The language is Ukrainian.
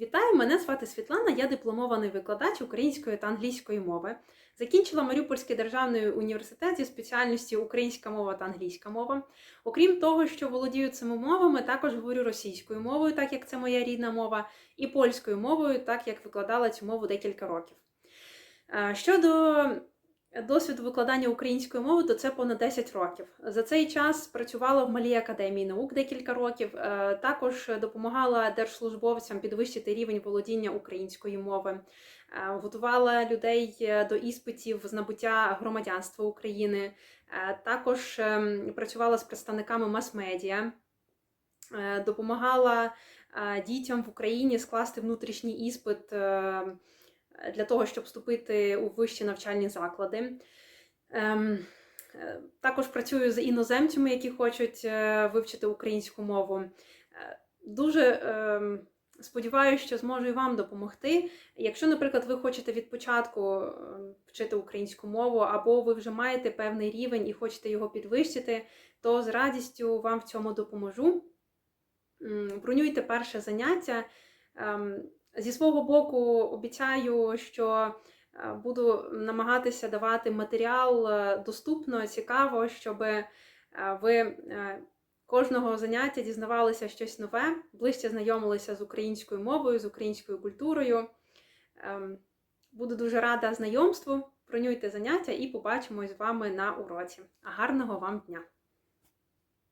Вітаю, мене звати Світлана, я дипломований викладач української та англійської мови. Закінчила Маріупольський державний університет зі спеціальності українська мова та англійська мова. Окрім того, що володію цими мовами, також говорю російською мовою, так як це моя рідна мова, і польською мовою, так як викладала цю мову декілька років. Е, Щодо досвіду викладання української мови, то це понад 10 років. За цей час працювала в малій академії наук декілька років. е, Також допомагала держслужбовцям підвищити рівень володіння української мови, е, готувала людей е, до іспитів з набуття громадянства України. Також ем, працювала з представниками мас-медіа, допомагала дітям в Україні скласти внутрішній іспит. Для того, щоб вступити у вищі навчальні заклади. Ем, е, Також працюю з іноземцями, які хочуть е, вивчити українську мову. Е, Дуже ем, сподіваюся, що зможу і вам допомогти. Якщо, наприклад, ви хочете від початку вчити українську мову, або ви вже маєте певний рівень і хочете його підвищити, то з радістю вам в цьому допоможу. Бронюйте перше заняття. Ем, Зі свого боку обіцяю, що е, буду намагатися давати матеріал е, доступно, цікаво, щоб е, ви кожного заняття дізнавалися щось нове, ближче знайомилися з українською мовою, з українською культурою. Ем, Буду дуже рада знайомству. Бронюйте заняття і побачимось з вами на уроці. Гарного вам дня!